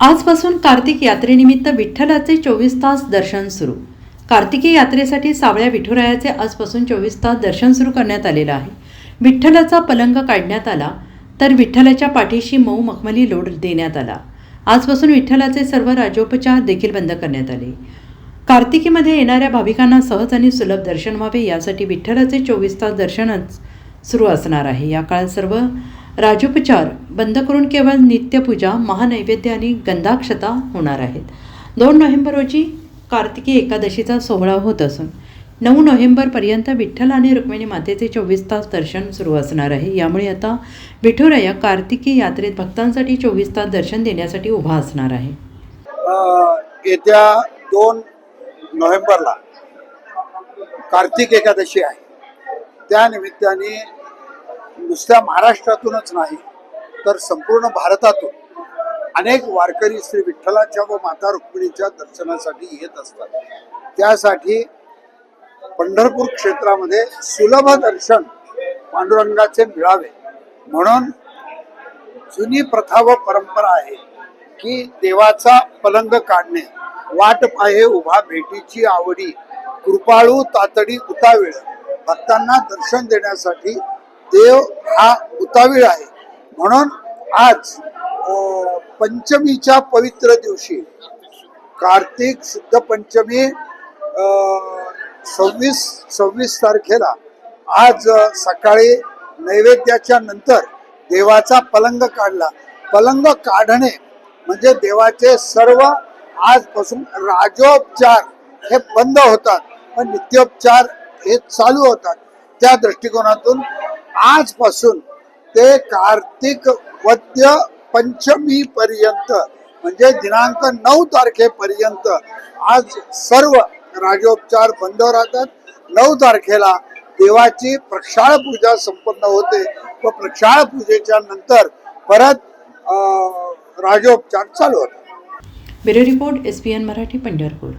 आजपासून कार्तिक यात्रेनिमित्त विठ्ठलाचे चोवीस तास दर्शन सुरू. कार्तिकी यात्रेसाठी सावळ्या विठुरायाचे आजपासून चोवीस तास दर्शन सुरू करण्यात आलेलं आहे. विठ्ठलाचा पलंग काढण्यात आला तर विठ्ठलाच्या पाठीशी मऊ मखमली लोड देण्यात आला. आजपासून विठ्ठलाचे सर्व राजोपचार देखील बंद करण्यात आले. कार्तिकीमध्ये येणाऱ्या भाविकांना सहज आणि सुलभ दर्शन व्हावे यासाठी विठ्ठलाचे चोवीस तास दर्शनच सुरू असणार आहे. या काळात सर्व राजोपचार बंद करून केवळ नित्यपूजा महानैवेद्य आणि गंधाक्षता होणार आहेत. दोन नोव्हेंबर रोजी कार्तिकी एकादशीचा सोहळा होत असून नऊ नोव्हेंबरपर्यंत विठ्ठल आणि रुक्मिणी मातेचे चोवीस तास दर्शन सुरू असणार आहे. यामुळे आता विठुराया कार्तिकी यात्रेत भक्तांसाठी चोवीस तास दर्शन देण्यासाठी उभा असणार आहे. येत्या दोन नोव्हेंबरला कार्तिक एकादशी आहे. त्या निमित्ताने नुसत्या महाराष्ट्रातूनच नाही तर संपूर्ण भारतातून अनेक वारकरी श्री विठ्ठलाच्या व माता रुक्मिणीच्या दर्शनासाठी येत असतात. त्यासाठी पंढरपूर क्षेत्रामध्ये सुलभ दर्शन पांडुरंगाचे मिळावे. म्हणून जुनी प्रथा व परंपरा आहे की देवाचा पलंग काढणे वाट पाहे उभा भेटीची आवडी कृपाळू तातडी उतावेळ भक्तांना दर्शन देण्यासाठी देव हा उतावीळ आहे. म्हणून आज पंचमीच्या पवित्र दिवशी कार्तिक शुद्ध पंचमी सव्वीस सव्वीस तारखेला आज सकाळी नैवेद्याच्या नंतर देवाचा पलंग काढला. पलंग काढणे म्हणजे देवाचे सर्व आजपासून राजोपचार हे बंद होतात. पण नित्योपचार हे चालू होतात. त्या दृष्टिकोनातून आजपासून ते कार्तिक वद्य पंचमी पर्यंत म्हणजे दिनांक नऊ तारखेपर्यंत आज सर्व राजोपचार बंद राहतात. नऊ तारखेला देवाची प्रक्षाळ पूजा संपन्न होते. व प्रक्षाळ पूजेच्या नंतर परत अं, राजोपचार चालू होतात. Bureau report S N Marathi Pandharpur.